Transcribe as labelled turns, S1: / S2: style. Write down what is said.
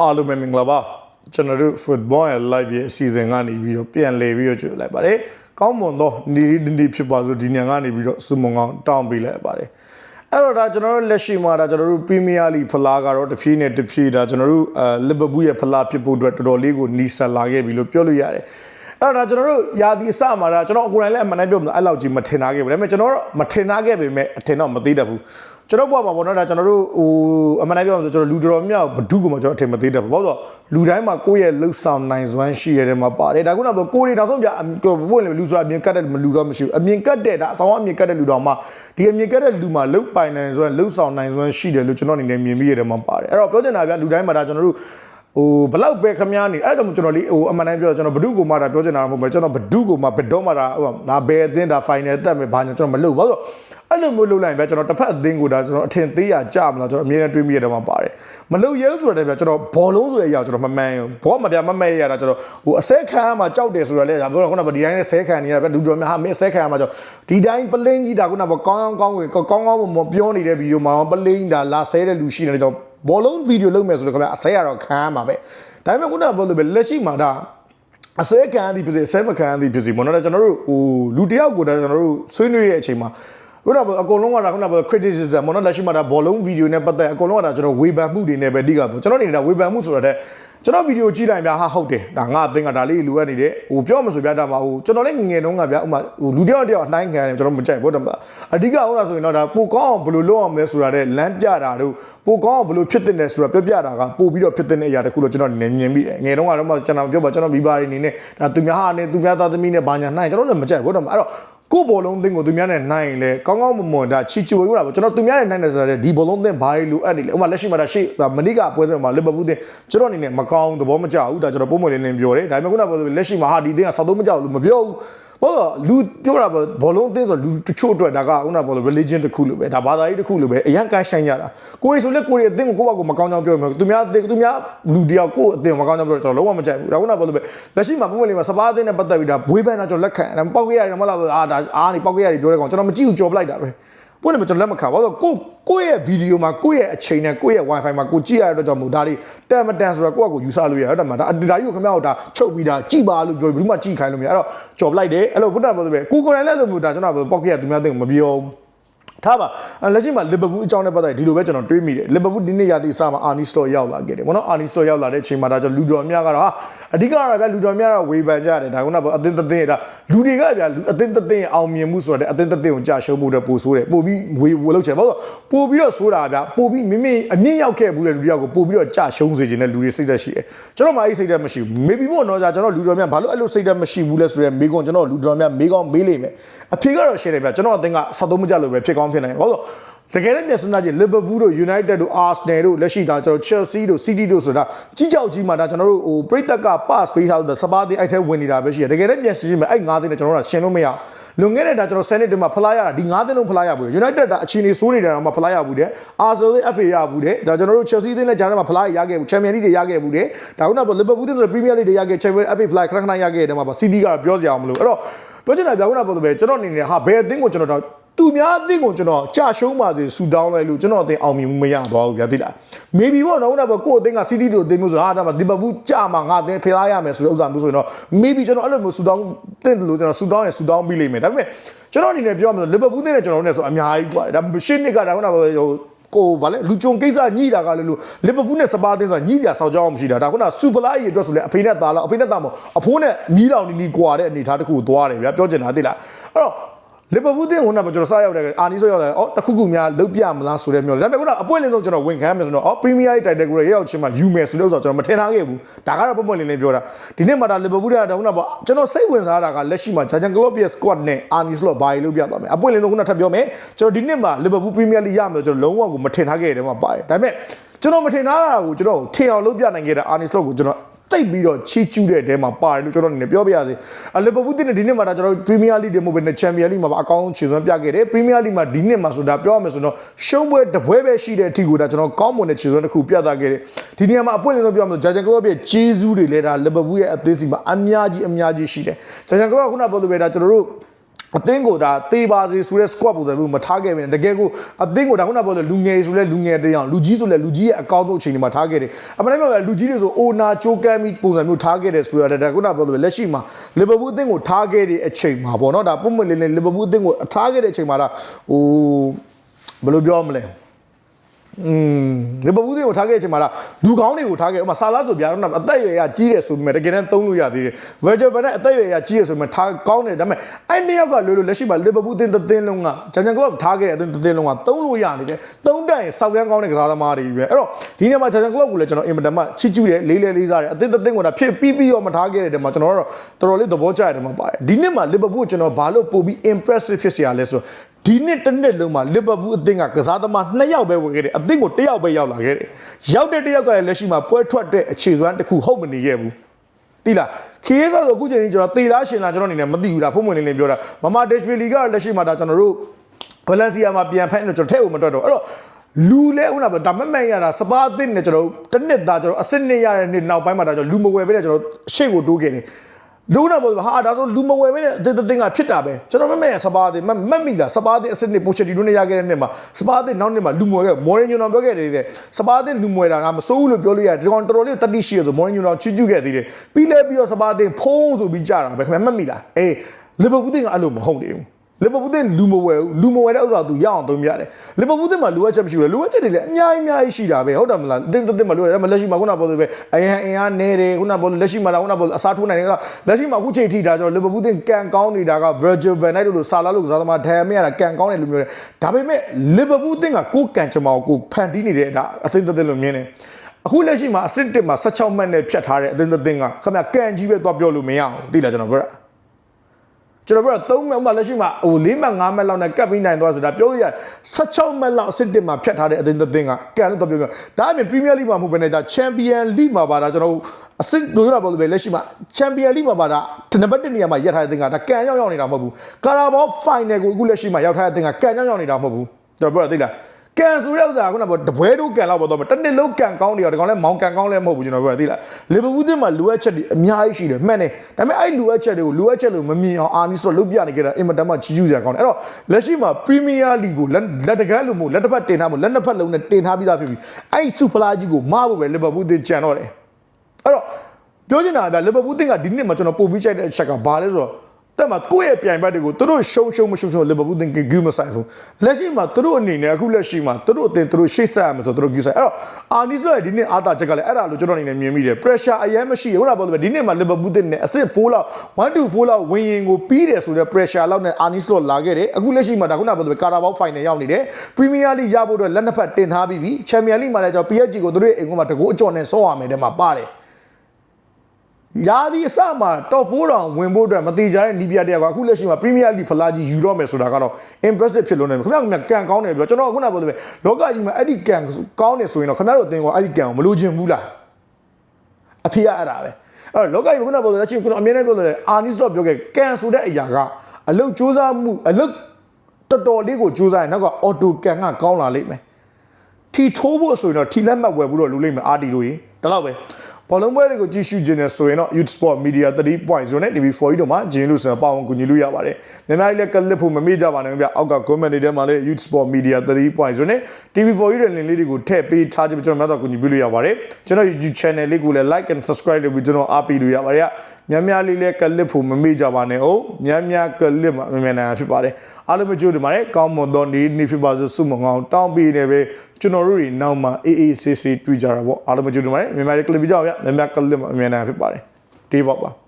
S1: အားလုံးပဲမင်္ဂလာပါကျွန်တော်တို့ football ရဲ့ live ရဲ့အစီအစဉ်ကနေပြီးတော့ပြန်လည်ပြီးတော့ကြိုလိုက်ပါတယ်ကောင်းမွန်သောနေဒီဒီဖြစ်ပါဆိုဒီညံကနေပြီးတော့စုမုံကောင်းတောင်းပေးလိုက်ပါတယ်အဲ့တော့ဒါကျွန်တော်တို့လက်ရှိမှာဒါကျွန်တော်တို့ Premier League ဖလားကတော့တစ်ဖြည်းနဲ့တစ်ဖြည်းဒါကျွန်တော်တို့အဲ Liverpool ရဲ့ဖလားဖြစ်ဖို့အတွက်တော်တော်လေးကိုနီးစပ်လာခဲ့ပြီလို့ပြောလို့ရတယ်အဲ့တော့ဒါကျွန်တော်တို့ယာဒီအစမှာဒါကျွန်တော်အကိုယ်တိုင်လည်းအမှန်တမ်းပြောမှာအဲ့လောက်ကြီးမထင်ထားခဲ့ဘူးဒါပေမဲ့ကျွန်တော်တို့မထင်ထားခဲ့ပေမဲ့အထင်တော့မသေးတတ်ဘူး ကျွန်တော်ဘွားမှာပေါ့နော်ဒါကျွန်တော်တို့ဟိုအမှန်တမ်းပြောမှာဆိုကျွန်တော်လူတော်တော်များဘဒုကမှကျွန်တော်အထင်မသေးတတ်ဘူးဘာလို့လဲလူတိုင်းမှာကိုယ့်ရဲ့လှုပ်ဆောင်နိုင်စွမ်းရှိရတဲ့မှာပါတယ်ဒါကုနာပြောကိုယ်တွေနောက်ဆုံးပြဘုန်းလေလူဆိုတာအမြင်ကတ်တဲ့လူတော့မရှိဘူးအမြင်ကတ်တဲ့ဒါအဆောင်အမြင်ကတ်တဲ့လူတော်မှာဒီအမြင်ကတ်တဲ့လူမှာလှုပ်ပိုင်နိုင်စွမ်းလှုပ်ဆောင်နိုင်စွမ်းရှိတယ်လို့ကျွန်တော်အနေနဲ့မြင်မိရတဲ့မှာပါတယ်အဲ့တော့ပြောချင်တာဗျလူတိုင်းမှာဒါကျွန်တော်တို့ဟိုဘလောက်ပဲခမများနေအဲ့ဒါကြောင့်ကျွန်တော်လေးဟိုအမှန်တမ်းပြောကျွန်တော်ဘဒုကိုမှဒါပြောချင်တာမဟုတ်ဘူးကျွန်တော်ဘဒုကိုမှဘယ်တော့မှဒါဟိုငါဘယ်အသင်းဒါ final တက်မယ်ဘာညာကျွန်တော်မလုပ်ဘာလို့ အဲ့လိုမျိုးလုပ်လိုက်ရင်ဗျကျွန်တော်တစ်ဖက်အသင်းကိုဒါကျွန်တော်အထင်သေးရကြမလားကျွန်တော်အမြဲတမ်းတွေးမိရတဲ့မှာပါတယ်မလုပ်ရဲဆိုတဲ့ဗျကျွန်တော်ဘောလုံးဆိုတဲ့အရာကျွန်တော်မမှန်ဘူးဘောမပြမမဲ့ရတာကျွန်တော်ဟိုအစဲခံမှာကြောက်တယ်ဆိုတော့လေဒါပြောတော့ခုနကဒီတိုင်းနဲ့ဆဲခံနေရဗျလူတော်များဟာမင်းဆဲခံမှာကျွန်တော်ဒီတိုင်းပလင်းကြီးဒါခုနကကောင်းကောင်းကောင်းဝင်ကောင်းကောင်းမပြောနေတဲ့ဗီဒီယိုမှာပလင်းဒါလာဆဲတဲ့လူရှိနေတယ်ကျွန်တော်ဘောလုံးဗီဒီယိုလုပ်မယ်ဆိုတော့ခင်ဗျအစဲရတော့ခံရမှာပဲဒါပေမဲ့ခုနကပြောလို့ပဲလက်ရှိမှာဒါအစဲခံရသည်ဖြစ်စေအစဲမခံရသည်ဖြစ်စေဘောနော်ကျွန်တော်တို့ဟိုလူတယောက်ကိုဒါကျွန်တော်တို့ဆွေးနွေးတဲ့အချိန်မှာ ခုနကအကုန်လုံးကဒါခုနက criticism ဘောနော်လက်ရှိမှာဒါဘောလုံးဗီဒီယိုနဲ့ပတ်သက်အကုန်လုံးကဒါကျွန်တော်ဝေဖန်မှုတွေနဲ့ပဲအဓိကဆိုကျွန်တော်အနေနဲ့ဝေဖန်မှုဆိုတော့တဲ့ကျွန်တော်ဗီဒီယိုကြည့်လိုက်ဗျာဟာဟုတ်တယ်ဒါငါအသိကဒါလေးလိုအပ်နေတယ်ဟိုပြောမှဆိုဗျာဒါမှဟိုကျွန်တော်လည်းငငယ်တုန်းကဗျာဥမာဟိုလူတယောက်တယောက်အတိုင်းခံရတယ်ကျွန်တော်မကြိုက်ဘူးတော့အဓိကဟုတ်လားဆိုရင်တော့ဒါပိုကောင်းအောင်ဘယ်လိုလုပ်အောင်လဲဆိုတာတဲ့လမ်းပြတာတို့ပိုကောင်းအောင်ဘယ်လိုဖြစ်တင်တယ်ဆိုတာပြောပြတာကပို့ပြီးတော့ဖြစ်တင်တဲ့အရာတခုလို့ကျွန်တော်အနေနဲ့မြင်မိတယ်ငယ်တုန်းကတော့ကျွန်တော်ပြောပါကျွန်တော်မိဘတွေအနေနဲ့ဒါသူများဟာနဲ့သူများသားသမီးနဲ့ဘာညာနိုင်ကျွန်တော်လည်းမကြိုက်ဘူးတော့အဲ့တော့ ကိုဘောလုံးသင်းကိုသူများနဲ့နိုင်ရင်လေကောင်းကောင်းမွန်မွန်ဒါချီချူဝေးတာပေါ့ကျွန်တော်သူများနဲ့နိုင်တယ်ဆိုတော့ဒီဘောလုံးသင်းဘာလို့အပ်နေလဲဥမာလက်ရှိမှာဒါရှေ့မနီးကပွဲစဉ်မှာလီဗာပူးသင်းကျွန်တော်အနေနဲ့မကောင်းသဘောမကျဘူးဒါကျွန်တော်ပုံမှန်လင်းလင်းပြောတယ်ဒါပေမဲ့ခုနကပြောလို့လက်ရှိမှာဟာဒီသင်းကစောက်သုံးမကျဘူးလို့မပြောဘူးဘာလို့လူပြောတာဘောလုံးအသင်းဆိုလူတချို့အတွက်ဒါကခုနကပြောလို့ religion တစ်ခုလို့ပဲဒါဘာသာရေးတစ်ခုလို့ပဲအရန်ကိုင်းဆိုင်ကြတာကိုယ်ဆိုလက်ကိုယ်ရဲ့အသင်းကိုကိုယ့်ဘက်ကမကောင်းကြောင်းပြောမယ်သူများသူများလူတယောက်ကိုယ့်အသင်းမကောင်းကြောင်းပြောကျွန်တော်လုံးဝမကြိုက်ဘူးဒါခုနကပြောလို့ပဲလက်ရှိမှာပုံမှန်လေးမှာစပါးအသင်းနဲ့ပတ်သက်ပြီးဒါဘွေးပန်းတာကျွန်တော်လက်ခံတယ်ပောက်ခဲ့ရတယ်မဟုတ်လားအာဒါအားနေပောက်ခဲ့ရတယ်ပြောတဲ့ကောင်ကျွန်တော်မကြည့်ဘူးကြော်ပလိုက်တာပဲ ပွင့်တယ်ကျွန်တော်လက်မခံဘာလို့ကိုကိုယ့်ရဲ့ဗီဒီယိုမှာကိုယ့်ရဲ့အချိန်နဲ့ကိုယ့်ရဲ့ wifi မှာကိုကြည့်ရတဲ့ကြောင့်မို့ဒါတွေတန်မတန်ဆိုတော့ကိုယ့်အကိုယူဆလို့ရတယ်ဟုတ်တယ်မလားဒါဒါကြီးကိုခင်ဗျားတို့ဒါချုပ်ပြီးဒါကြည့်ပါလို့ပြောပြီးမှကြည့်ခိုင်းလို့မရအဲ့တော့ကြော်ပလိုက်တယ်အဲ့လိုဘုဒ္ဓဘာသာပဲကိုကိုယ်တိုင်လည်းလို့မျိုးဒါကျွန်တော်ပောက်ခဲ့ရသူများသိမပြောဘူး ထားပါလက်ရှိမှာလီဗာပူးအကြောင်းနဲ့ပတ်သက်ဒီလိုပဲကျွန်တော်တွေးမိတယ်လီဗာပူးဒီနေ့ရာသီအစမှာအာနီစတော်ရောက်လာခဲ့တယ်ဘောနော်အာနီစတော်ရောက်လာတဲ့အချိန်မှာဒါကျွန်တော်လူတော်များကတော့ဟာအဓိကတော့ဗျာလူတော်များတော့ဝေဖန်ကြတယ်ဒါကုနာပေါ့အသင်းသင်းဒါလူတွေကဗျာအသင်းသင်းအောင်မြင်မှုဆိုတော့အသင်းသင်းကိုကြာရှုံးမှုတော့ပိုဆိုးတယ်ပို့ပြီးဝေဝလောက်ချင်ဘာလို့ပို့ပြီးတော့ဆိုးတာဗျာပို့ပြီးမိမိအမြင့်ရောက်ခဲ့ဘူးတဲ့လူတယောက်ကိုပို့ပြီးတော့ကြာရှုံးစေခြင်းတဲ့လူတွေစိတ်သက်ရှိတယ်ကျွန်တော်မှအဲ့ဒီစိတ်သက်မရှိဘူး maybe မို့တော့ကျွန်တော်လူတော်များဘာလို့အဲ့လိုစိတ်သက်မရှိဘူးလဲဆိုရဲမေကွန်ကျွန်တော်လူတော်များမေကောင်းမေးလိမ့်မယ်အဖြေကတော့ရှင်းတယ်ဗျာကျွန်တော်အသင်းကဆောက်သုံးမကြလို့ပဲဖြစ်ကောင်းဖြစ်နိုင်ဘာလို့တကယ်လည်းမျက်စနာကြီးလီဗာပူးတို့ United တို့ Arsenal တို့လက်ရှိဒါကျွန်တော် Chelsea တို့ City တို့ဆိုတာကြီးကြောက်ကြီးမှာဒါကျွန်တော်တို့ဟိုပြိတက်က pass ပေးထားတဲ့စပါးတင်အဲ့ထဲဝင်နေတာပဲရှိတယ်တကယ်လည်းမျက်စကြီးမှာအဲ့၅သိန်းနဲ့ကျွန်တော်တို့ကရှင်းလို့မရလွန်ခဲ့တဲ့ဒါကျွန်တော်10နှစ်တည်းမှာဖလားရတာဒီ၅သိန်းလုံးဖလားရဘူး United ဒါအခြေအနေစိုးနေတာတော့မှဖလားရဘူးတဲ့ Arsenal နဲ့ FA ရဘူးတဲ့ဒါကျွန်တော်တို့ Chelsea သင်းနဲ့ဂျာနယ်မှာဖလားရခဲ့ဘူး Champions League တွေရခဲ့ဘူးတဲ့ဒါခုနက Liverpool သင်းဆို Premier League တွေရခဲ့ Champions FA ဖလားခဏခဏရခဲ့တယ်မှာပါ City ကတော့ပြောစရာမလိုအဲ့တော့ပြောချင်တာပြောခုနကပြောလို့ပဲကျွန်တော်အနေနဲ့ဟာဘယ်အသင်းကိုကျွန်တော် သူများအသင်းကိုကျွန်တော်ကြာရှုံးပါစေဆူတောင်းလိုက်လို့ကျွန်တော်အသင်းအောင်မြင်မှုမရသွားဘူးဗျာသိလား maybe ပေါ့နော်ဒါပေါ့ကိုယ့်အသင်းက city တို့အသင်းမျိုးဆိုဟာဒါမှဒီပပူးကြာမှာငါအသင်းဖျားရမယ်ဆိုတဲ့ဥစ္စာမျိုးဆိုရင်တော့ maybe ကျွန်တော်အဲ့လိုမျိုးဆူတောင်းတင်လို့ကျွန်တော်ဆူတောင်းရဆူတောင်းပြီးလိမ့်မယ်ဒါပေမဲ့ကျွန်တော်အနေနဲ့ပြောရမယ်ဆိုလီဗာပူးအသင်းနဲ့ကျွန်တော်နဲ့ဆိုအများကြီးကွာဒါရှင်းနှစ်ကဒါဟိုကိုဗာလေလူဂျုံကိစ္စညှိတာကလည်းလို့လီဗာပူးနဲ့စပါးအသင်းဆိုတာညှိစရာဆောက်ကြောင်းမရှိတာဒါခုနဆူပလာရဲ့အတွက်ဆိုလဲအဖေနဲ့သားလားအဖေနဲ့သားမို့အဖိုးနဲ့မီးလောင်နီနီကွာတဲ့အနေထားတစ်ခုသွားတယ်ဗျာပြောချင်တာသိလားအဲ့တော့ လီဗာပူးတင်းကကျွန်တော်စရောက်တယ်အာနီဆိုရောက်တယ်အော်တခုခုများလုတ်ပြမလားဆိုတဲ့မျိုးဒါပေမဲ့ခုနအပွင့်လင်းဆုံးကျွန်တော်ဝင်ခံရမယ်ဆိုတော့အော်ပရီးမီးယားတိုက်တယ်ကိုရောက်ချင်းမှာယူမယ်ဆိုတဲ့ဥစ္စာကျွန်တော်မထင်ထားခဲ့ဘူးဒါကတော့ပုံပွင့်လင်းလင်းပြောတာဒီနေ့မှဒါလီဗာပူးကဒါခုနပေါ့ကျွန်တော်စိတ်ဝင်စားတာကလက်ရှိမှာဂျာဂျန်ကလော့ရဲ့ squad နဲ့အာနီဆိုတော့ဘာလို့ပြသွားမယ်အပွင့်လင်းဆုံးခုနထပ်ပြောမယ်ကျွန်တော်ဒီနေ့မှလီဗာပူးပရီးမီးယားလိရမယ်ကျွန်တော်လုံးဝကိုမထင်ထားခဲ့တယ်မှာပါတယ်ဒါပေမဲ့ကျွန်တော်မထင်ထားတာကိုကျွန်တော်ထင်အောင်လုပ်ပြနိုင်ခဲ့တဲ့အာနီဆိုကိုကျွန်တော် တိတ်ပြီးတော့ချီးကျူးတဲ့အထဲမှာပါတယ်လို့ကျွန်တော်အနေနဲ့ပြောပြရစီအလီဗာပူးတင်ဒီနှစ်မှာဒါကျွန်တော်ပရီးမီးယားလိတွေမဟုတ်ဘဲနဲ့ချန်ပီယံလိမှာပါအကောင်းဆုံးခြေစွမ်းပြခဲ့တယ်ပရီးမီးယားလိမှာဒီနှစ်မှာဆိုတာပြောရမယ်ဆိုတော့ရှုံးပွဲတပွဲပဲရှိတဲ့အထိကိုဒါကျွန်တော်ကောင်းမွန်တဲ့ခြေစွမ်းတစ်ခုပြသခဲ့တယ်ဒီနေရာမှာအပွင့်လင်းဆုံးပြောရမယ်ဆိုဂျာဂျန်ကလော့ရဲ့ဂျေဇူးတွေလည်းဒါလီဗာပူးရဲ့အသင်းစီမှာအများကြီးအများကြီးရှိတယ်ဂျာဂျန်ကလော့ကခုနပြောလို့ပဲဒါကျွန်တော်တို့ အသင်းကိုဒါတေးပါစေဆိုတဲ့ squad ပုံစံမျိုးမထားခဲ့ဘူးတကယ်ကိုအသင်းကိုဒါခုနကပြောလို့လူငယ်ဆိုလဲလူငယ်တရားလူကြီးဆိုလဲလူကြီးရဲ့အကောင့်တို့အချိန်တွေမှာထားခဲ့တယ်အမှန်တမ်းပြောရင်လူကြီးတွေဆိုအိုနာချိုးကမ်းပြီးပုံစံမျိုးထားခဲ့တယ်ဆိုရတဲ့ဒါခုနကပြောလို့လက်ရှိမှာလီဗာပူးအသင်းကိုထားခဲ့တဲ့အချိန်မှာပေါ့နော်ဒါပုံမှန်လေးလေးလီဗာပူးအသင်းကိုထားခဲ့တဲ့အချိန်မှာဒါဟိုဘယ်လိုပြောမလဲ อืมလီဗာပူးတွေကိုထားခဲ့တဲ့အချိန်မှာလားလူကောင်းတွေကိုထားခဲ့ဥပမာဆာလာဆိုဗျာတော့အသက်အရွယ်ကကြီးတယ်ဆိုပေမဲ့တကယ်တမ်းသုံးလို့ရသေးတယ်ဗာဂျယ်ဗန်နဲ့အသက်အရွယ်ကကြီးတယ်ဆိုပေမဲ့ထားကောင်းတယ်ဒါပေမဲ့အဲ့နှစ်ယောက်ကလွယ်လို့လက်ရှိမှာလီဗာပူးအသင်းတစ်သင်းလုံးကဂျန်ဂျန်ကလပ်ထားခဲ့တဲ့အသင်းတစ်သင်းလုံးကသုံးလို့ရနေတယ်သုံးတန်ရင်စောက်ရမ်းကောင်းတဲ့ကစားသမားတွေပဲအဲ့တော့ဒီနေ့မှာဂျန်ဂျန်ကလပ်ကိုလည်းကျွန်တော်အင်မတန်မှချစ်ကျူးတယ်လေးလေးလေးစားတယ်အသင်းတစ်သင်းကဒါဖြစ်ပြီးပြီးတော့မထားခဲ့တဲ့တဲမှာကျွန်တော်တို့တော်တော်လေးသဘောကျတဲ့တဲမှာပါတယ်ဒီနေ့မှာလီဗာပူးကိုကျွန်တော်ဘာလို့ပို့ပြီး impressive ဖြစ်စရာလဲဆိုတော့ ဒီနှစ်တစ်နှစ်လုံးမှာလီဗာပူးအသင်းကကစားသမား2ယောက်ပဲဝင်ခဲ့တယ်အသင်းကို1ယောက်ပဲရောက်လာခဲ့တယ်ရောက်တဲ့1ယောက်ကလည်းလက်ရှိမှာပွဲထွက်တဲ့အခြေစွမ်းတစ်ခုဟုတ်မနေခဲ့ဘူးတိလားခီးဆိုတော့အခုချိန်ကြီးကျွန်တော်သေလားရှင်လားကျွန်တော်အနေနဲ့မသိဘူးလားဖုံးမွင်လေးလေးပြောတာမမဒက်ရှ်ဗီလီကလက်ရှိမှာဒါကျွန်တော်တို့ဗလန်စီယာမှာပြန်ဖက်လို့ကျွန်တော်ထဲ့ကိုမတွက်တော့အဲ့တော့လူလဲဦးနာဒါမမှန်ရတာစပါးအသစ်နဲ့ကျွန်တော်တစ်နှစ်သားကျွန်တော်အစစ်နှစ်ရတဲ့နှစ်နောက်ပိုင်းမှာဒါကျွန်တော်လူမဝယ်ပဲတဲ့ကျွန်တော်ရှေ့ကိုတိုးခဲ့တယ် လူနာပေါ်ဟာဒါဆိုလူမဝယ်ပဲတဲ့အသစ်သင်းကဖြစ်တာပဲကျွန်တော်မမဲ့စပါးအသစ်မမက်မိလားစပါးအသစ်အစစ်နှစ်ပိုချက်တီတို့နဲ့ရခဲ့တဲ့နှစ်မှာစပါးအသစ်နောက်နှစ်မှာလူမဝယ်ခဲ့မော်ရင်ညွန်တော်ပြောခဲ့တယ်တဲ့စပါးအသစ်လူမဝယ်တာကမစိုးဘူးလို့ပြောလို့ရတယ်ဒီကောင်တော်တော်လေးတတိရှိရဆိုမော်ရင်ညွန်တော်ချီးကျူးခဲ့သေးတယ်ပြီးလဲပြီးတော့စပါးအသစ်ဖုံးဆိုပြီးကြတာပဲခင်ဗျမက်မိလားအေးလီဗာပူးတင်ကအဲ့လိုမဟုတ်နေဘူး လီဗာပူးတင်လူမဝယ်ဘူးလူမဝယ်တဲ့ဥစ္စာသူရအောင်သုံးရတယ်လီဗာပူးတင်မှာလိုအပ်ချက်မရှိဘူးလေလိုအပ်ချက်တွေလည်းအများကြီးအများကြီးရှိတာပဲဟုတ်တယ်မလားတင်တင်မှာလိုရတယ်မလက်ရှိမှာခုနကပြောလို့ပဲအရင်အင်အားနေတယ်ခုနကပြောလို့လက်ရှိမှာခုနကပြောလို့အစားထိုးနိုင်တယ်ကလက်ရှိမှာအခုချိန်ထိဒါကျွန်တော်လီဗာပူးတင်ကန်ကောင်းနေတာက Virgil van Dijk လို့ဆာလာလို့ကစားသမားဒိုင်မရတာကန်ကောင်းတယ်လို့မျိုးတယ်ဒါပေမဲ့လီဗာပူးတင်ကကိုကန်ချင်မအောင်ကိုဖန်တီးနေတဲ့ဒါအသိသက်သက်လို့မြင်တယ်အခုလက်ရှိမှာအစစ်တစ်မှာ16မှတ်နဲ့ဖြတ်ထားတဲ့အသင်းသင်းကခင်ဗျကန်ကြီးပဲသွားပြောလို့မရအောင်သိလားကျွန်တော်ပြောတာ ကျွန်တော်ပြောတော့3မှတ်ဥပမာလက်ရှိမှာဟို4မှတ်5မှတ်လောက်နဲ့ကပ်ပြီးနိုင်သွားဆိုတာပြောလို့ရတယ်16မှတ်လောက်အဆင့်1မှာဖြတ်ထားတဲ့အသင်းသင်းကကန်လို့တော့ပြောပြောဒါအပြင် Premier League မှာမဟုတ်ဘဲနဲ့ဒါ Champion League မှာပါဒါကျွန်တော်အဆင့်တို့ရပါလို့ပဲလက်ရှိမှာ Champion League မှာပါဒါနံပါတ်1နေရာမှာရက်ထားတဲ့အသင်းကဒါကန်ရောက်ရောက်နေတာမဟုတ်ဘူး Carabao Final ကိုအခုလက်ရှိမှာရောက်ထားတဲ့အသင်းကကန်ရောက်ရောက်နေတာမဟုတ်ဘူးကျွန်တော်ပြောတာသိလား ကန်ဆိုတဲ့ဥစ္စာကခုနကတပွဲတို့ကန်လောက်ပေါ်တော့တစ်နှစ်လုံးကန်ကောင်းနေရောဒီကောင်လည်းမောင်ကန်ကောင်းလည်းမဟုတ်ဘူးကျွန်တော်ပြောတာသိလားလီဗာပူးတင်းမှာလိုအပ်ချက်တွေအများကြီးရှိတယ်မှန်တယ်ဒါပေမဲ့အဲ့လိုအပ်ချက်တွေကိုလိုအပ်ချက်လို့မမြင်အောင်အာနီဆိုလုတ်ပြနေကြတာအင်မတန်မှချီးကျူးစရာကောင်းတယ်အဲ့တော့လက်ရှိမှာပရီးမီးယားလီဂ်ကိုလက်လက်တကန်းလို့မဟုတ်လက်တစ်ဖက်တင်ထားမဟုတ်လက်နှစ်ဖက်လုံးနဲ့တင်ထားပြီးသားဖြစ်ပြီအဲ့စူဖလာကြီးကိုမဖို့ပဲလီဗာပူးတင်းကြံတော့တယ်အဲ့တော့ပြောချင်တာကလီဗာပူးတင်းကဒီနှစ်မှာကျွန်တော်ပို့ပြီးချိုက်တဲ့အချက်ကဘာလဲဆိုတော့ တက်မှာကိုယ့်ရဲ့ပြိုင်ဘက်တွေကိုသူတို့ရှုံရှုံမရှုံရှုံလီဗာပူးတင်ကဂူးမဆိုင်ဘူးလက်ရှိမှာသူတို့အနေနဲ့အခုလက်ရှိမှာသူတို့အတင်သူတို့ရှေ့ဆက်ရမယ်ဆိုသူတို့ဂူးဆိုင်အဲ့တော့အာနီစ်လို့ဒီနှစ်အားသာချက်ကလည်းအဲ့ဒါလို့ကျွန်တော်အနေနဲ့မြင်မိတယ် pressure အရင်မရှိဘူးခုနကပြောလို့ပဲဒီနှစ်မှာလီဗာပူးတင်နဲ့အဆင့်4လောက်1 to 4လောက်ဝင်ရင်ကိုပြီးတယ်ဆိုတော့ pressure လောက်နဲ့အာနီစ်လို့လာခဲ့တယ်အခုလက်ရှိမှာဒါခုနကပြောလို့ပဲကာတာဘောက်ဖိုင်နယ်ရောက်နေတယ် Premier League ရဖို့အတွက်လက်နှစ်ဖက်တင်ထားပြီးပြီ Champion League မှာလည်းကျွန်တော် PSG ကိုသူတို့ရဲ့အိမ်ကမှာတကူအကျော်နဲ့ဆော့ရမယ်တဲ့မှာပါတယ် ရာဒီအစမှာ top 4တောင်ဝင်ဖို့အတွက်မတိကြတဲ့နီးပြတယောက်ကအခုလက်ရှိမှာ Premier League ဖလားကြီးယူတော့မယ်ဆိုတာကတော့ impressive ဖြစ်လို့နေတယ်ခင်ဗျားခင်ဗျာကန်ကောင်းတယ်ပြောကျွန်တော်ခုနကပြောတယ်ပဲလောကကြီးမှာအဲ့ဒီကန်ကောင်းတယ်ဆိုရင်တော့ခင်ဗျားတို့အသင်ကအဲ့ဒီကန်ကိုမလိုချင်ဘူးလားအဖေကအဲ့ဒါပဲအဲ့တော့လောကကြီးမှာခုနကပြောတယ်ချင်းခုနအမြဲတမ်းပြောတယ်အာနီစ်တော့ပြောခဲ့ကန်ဆိုတဲ့အရာကအလုတ်စူးစမ်းမှုအလုတ်တော်တော်လေးကိုစူးစမ်းရင်နောက်ကအော်တိုကန်ကကောင်းလာလိမ့်မယ်ထီထိုးဖို့ဆိုရင်တော့ထီလက်မှတ်ဝယ်ဖို့တော့လူလိမ့်မယ်အာတီလို့ရင်ဒါတော့ပဲ ဘောလုံးပွဲတွေကိုကြည့်ရှုခြင်းနဲ့ဆိုရင်တော့ Youth Sport Media 3.0နဲ့ TV4 တို့မှာဂျင်းလို့ဆိုရင်ပါဝင်ကူညီလို့ရပါတယ်။မြန်မာပြည်လည်းကလစ်ဖို့မမေ့ကြပါနဲ့ဗျ။အောက်က comment တွေထဲမှာလည်း Youth Sport Media 3.0နဲ့ TV4 ရဲ့ link လေးတွေကိုထည့်ပေးထားခြင်းကျွန်တော်များတော့ကူညီပေးလို့ရပါတယ်။ကျွန်တော် YouTube channel လေးကိုလည်း like and subscribe လုပ်ပြီးကျွန်တော်အားပေးလို့ရပါတယ်။ များများလေးလည်းကလစ်ဖို့မမေ့ကြပါနဲ့။ဟုတ်များများကလစ်မှာမြန်မြန်နိုင်ဖြစ်ပါတယ်။အားလုံးပဲကြိုးတင်ပါတယ်။ကောင်းမွန်သောနေ့နေ့ဖြစ်ပါစေဆုမွန်ကောင်းတောင်းပေးနေပဲကျွန်တော်တို့တွေနောက်မှာအေးအေးဆေးဆေးတွေ့ကြတာပေါ့အားလုံးပဲကြိုးတင်ပါတယ်။မြန်မာပြည်ကလစ်ပြကြပါဗျ။များများကလစ်မှာမြန်မြန်နိုင်ဖြစ်ပါတယ်။ဒီပေါ့ပါ။